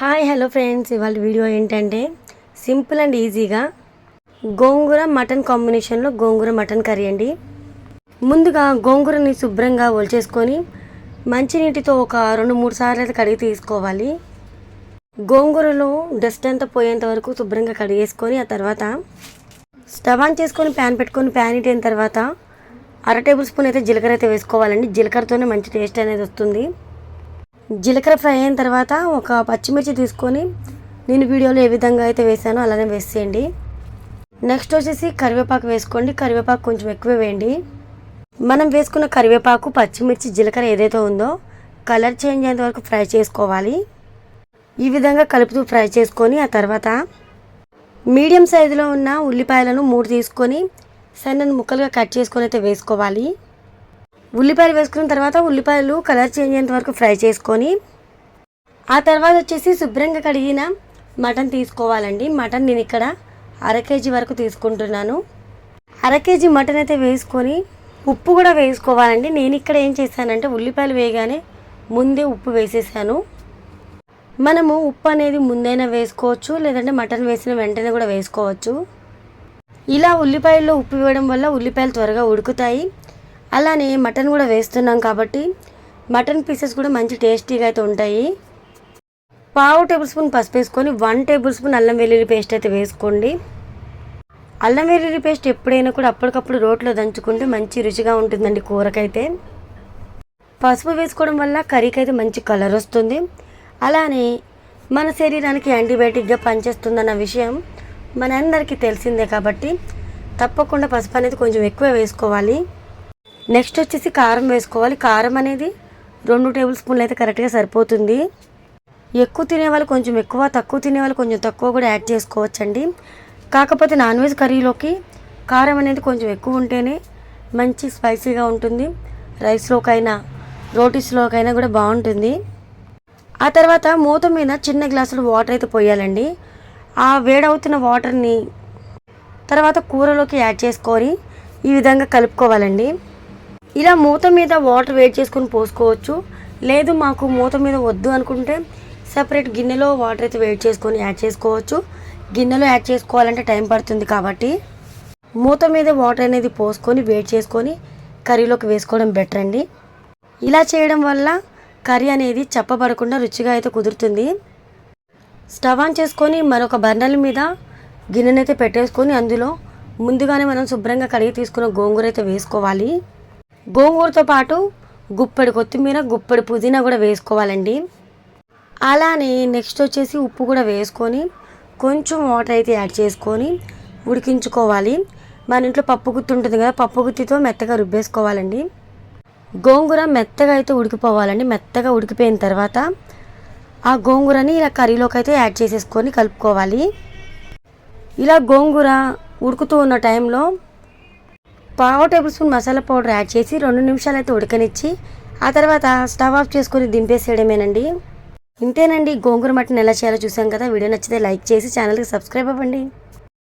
Hi hello friends. ఇవాళ video ఏంటంటే simple and ఈజీగా గోంగూర మటన్ కాంబినేషన్లో గోంగూర మటన్ కర్రీ అండి. ముందుగా గోంగూరని శుభ్రంగా ఒలిచేసుకొని మంచినీటితో ఒక రెండు మూడు సార్లు అయితే కడిగి తీసుకోవాలి. గోంగూరలో డస్ట్ అంతా పోయేంత వరకు శుభ్రంగా కడిగేసుకొని ఆ తర్వాత స్టవ్ ఆన్ చేసుకొని ప్యాన్ పెట్టుకొని ప్యాన్ ఇటైన తర్వాత అర టేబుల్ స్పూన్ అయితే జీలకర్ర అయితే వేసుకోవాలండి. జీలకర్రతోనే మంచి టేస్ట్ అనేది వస్తుంది. జీలకర్ర ఫ్రై అయిన తర్వాత ఒక పచ్చిమిర్చి తీసుకొని నేను వీడియోలో ఏ విధంగా అయితే వేసానో అలానే వేసేయండి. నెక్స్ట్ వచ్చేసి కరివేపాకు వేసుకోండి. కరివేపాకు కొంచెం ఎక్కువ వేయండి. మనం వేసుకున్న కరివేపాకు పచ్చిమిర్చి జీలకర్ర ఏదైతే ఉందో కలర్ చేంజ్ అయ్యేంత వరకు ఫ్రై చేసుకోవాలి. ఈ విధంగా కలుపుతూ ఫ్రై చేసుకొని ఆ తర్వాత మీడియం సైజులో ఉన్న ఉల్లిపాయలను మూడు తీసుకొని సన్నని ముక్కలుగా కట్ చేసుకొని అయితే వేసుకోవాలి. ఉల్లిపాయలు వేసుకున్న తర్వాత ఉల్లిపాయలు కలర్ చేంజ్ అయ్యేంత వరకు ఫ్రై చేసుకొని ఆ తర్వాత వచ్చేసి శుభ్రంగా కడిగిన మటన్ తీసుకోవాలండి. మటన్ నేను ఇక్కడ అర కేజీ వరకు తీసుకుంటున్నాను. అర కేజీ మటన్ అయితే వేసుకొని ఉప్పు కూడా వేసుకోవాలండి. నేను ఇక్కడ ఏం చేశానంటే ఉల్లిపాయలు వేయగానే ముందే ఉప్పు వేసేసాను. మనము ఉప్పు అనేది ముందైనా వేసుకోవచ్చు లేదంటే మటన్ వేసిన వెంటనే కూడా వేసుకోవచ్చు. ఇలా ఉల్లిపాయల్లో ఉప్పు వేయడం వల్ల ఉల్లిపాయలు త్వరగా ఉడుకుతాయి. అలానే మటన్ కూడా వేస్తున్నాం కాబట్టి మటన్ పీసెస్ కూడా మంచి టేస్టీగా అయితే ఉంటాయి. పావు టేబుల్ స్పూన్ పసుపు వేసుకొని వన్ టేబుల్ స్పూన్ అల్లం వెల్లుల్లి పేస్ట్ అయితే వేసుకోండి. అల్లం వెల్లుల్లి పేస్ట్ ఎప్పుడైనా కూడా అప్పటికప్పుడు రోట్లో దంచుకుంటే మంచి రుచిగా ఉంటుందండి కూరకైతే. పసుపు వేసుకోవడం వల్ల కర్రీకి అయితే మంచి కలర్ వస్తుంది. అలానే మన శరీరానికి యాంటీబయాటిక్గా పనిచేస్తుందన్న విషయం మనందరికీ తెలిసిందే కాబట్టి తప్పకుండా పసుపు అనేది కొంచెం ఎక్కువ వేసుకోవాలి. నెక్స్ట్ వచ్చేసి కారం వేసుకోవాలి. కారం అనేది రెండు టేబుల్ స్పూన్లు అయితే కరెక్ట్గా సరిపోతుంది. ఎక్కువ తినేవాళ్ళు కొంచెం ఎక్కువ తక్కువ తినేవాళ్ళు కొంచెం తక్కువ కూడా యాడ్ చేసుకోవచ్చండి. కాకపోతే నాన్ వెజ్ కర్రీలోకి కారం అనేది కొంచెం ఎక్కువ ఉంటేనే మంచి స్పైసీగా ఉంటుంది. రైస్లోకైనా రోటీస్లోకైనా కూడా బాగుంటుంది. ఆ తర్వాత మూత మీద చిన్న గ్లాసులు వాటర్ అయితే పోయాలండి. ఆ వేడవుతున్న వాటర్ని తర్వాత కూరలోకి యాడ్ చేసుకొని ఈ విధంగా కలుపుకోవాలండి. ఇలా మూత మీద వాటర్ వేడి చేసుకొని పోసుకోవచ్చు. లేదు మాకు మూత మీద వద్దు అనుకుంటే సపరేట్ గిన్నెలో వాటర్ అయితే వేడి చేసుకొని యాడ్ చేసుకోవచ్చు. గిన్నెలో యాడ్ చేసుకోవాలంటే టైం పడుతుంది కాబట్టి మూత మీద వాటర్ అనేది పోసుకొని వేడి చేసుకొని కర్రీలోకి వేసుకోవడం బెటర్ అండి. ఇలా చేయడం వల్ల కర్రీ అనేది చెప్పబడకుండా రుచిగా అయితే కుదురుతుంది. స్టవ్ ఆన్ చేసుకొని మరొక బర్నర్ మీద గిన్నెనైతే పెట్టేసుకొని అందులో ముందుగానే మనం శుభ్రంగా కడిగి తీసుకున్న గోంగూర అయితే వేసుకోవాలి. గోంగూరతో పాటు గుప్పడి కొత్తిమీర గుప్పడి పుదీనా కూడా వేసుకోవాలండి. అలానే నెక్స్ట్ వచ్చేసి ఉప్పు కూడా వేసుకొని కొంచెం వాటర్ అయితే యాడ్ చేసుకొని ఉడికించుకోవాలి. మన ఇంట్లో పప్పు గుత్తి ఉంటుంది కదా పప్పు గుత్తితో మెత్తగా రుబ్బేసుకోవాలండి. గోంగూర మెత్తగా అయితే ఉడికిపోవాలండి. మెత్తగా ఉడికిపోయిన తర్వాత ఆ గోంగూరని ఇలా కర్రీలోకి అయితే యాడ్ చేసేసుకొని కలుపుకోవాలి. ఇలా గోంగూర ఉడుకుతూ ఉన్న టైంలో పావు tablespoon masala powder add చేసి రెండు నిమిషాలు అయితే ఉడకనిచ్చి ఆ తర్వాత స్టవ్ ఆఫ్ చేసుకొని దింపేసేయడమేనండి. ఇంతేనండి గోంగూర మటన్ ఎలా చేయాలో చూసాం కదా? వీడియో నచ్చితే లైక్ చేసి ఛానల్కి సబ్స్క్రైబ్ అవ్వండి.